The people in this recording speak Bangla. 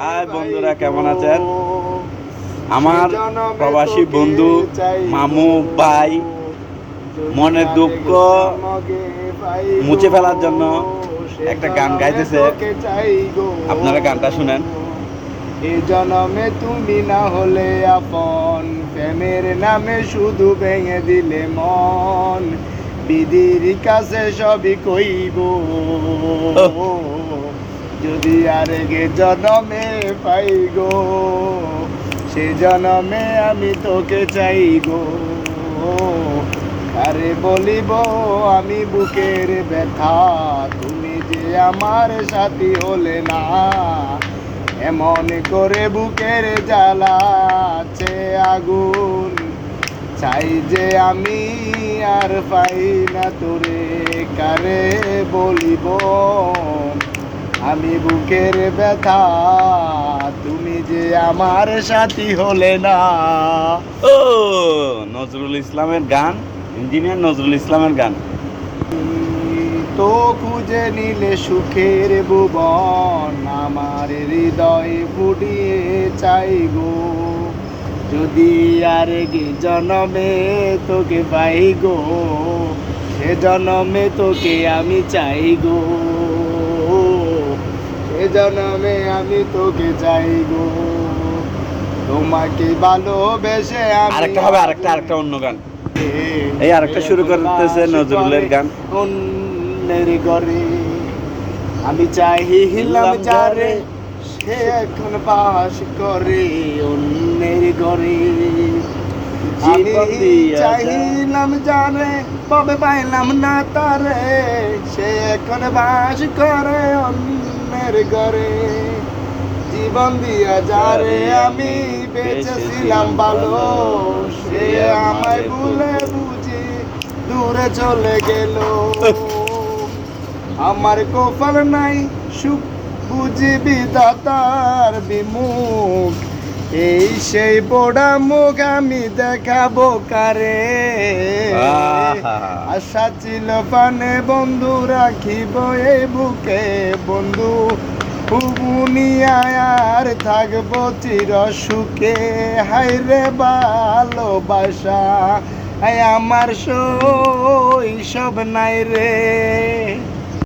হাই বন্ধুরা কেমন আছেন? আমার প্রবাসী বন্ধু মামু ভাই মনের দুঃখ মুছে ফেলার জন্য একটা গান গাইতেছে। আপনারা গানটা শুনেন। এ জনমে তুমি না হলে আপন প্রেমের নামে শুধু ভেঙে দিলে মন। বিধির কাছে সবই কইব। যদি আর গে জনমে পাই গো, সে জনমে আমি তোকে চাই গো। আরে বলিব, আমি বুকের ব্যথা, তুমি যে আমার সাথী হলে না। এমন করে বুকের জ্বালাচ্ছে আগুন, চাই যে আমি আর পাই না তোরে, কারে বলিব? আমি বুকের ব্যথা, তুমি যে আমার সাথী হলে না। ও, নজরুল ইসলামের গান, ইঞ্জিনিয়ার নজরুল ইসলামের গান। তো খুঁজে নিলে সুখের ভুবন, আমার হৃদয় ফুটিয়ে চাই গো। যদি আর গে জনমে তোকে পাই সে জনমে তোকে আমি চাই জনমে আমি তোকে চাই গো। তোমাকে ভালোবেসে আরেকটা হবে আরেকটা আরেকটা অন্য গান। এই আরেকটা শুরু করতেছে নজরুলের গান। অন্যের ঘরে। আমি চাইলাম যারে সে এখন বাস করে অন্যের ঘরে। আমি চাইলাম জানে কবে পাইলাম না তারে। সে এখন বাস করে অন্যের ঘরে জীবন দিয়া যারে আমি বেঁচেছিলাম ভালো। সে আমায় ভুলে বুঝি দূরে চলে গেল। আমার কপাল নাই সুখ বুঝি বিধাতার বিমুখ। এই সেই পোড়া মুখ আমি দেখাবো কারে। আশা ছিল পানে বন্ধু রাখিব এ বুকে। বন্ধু আর থাকব চির সুখে। হাইরে ভালোবাসা আমার শৈশব নাই রে।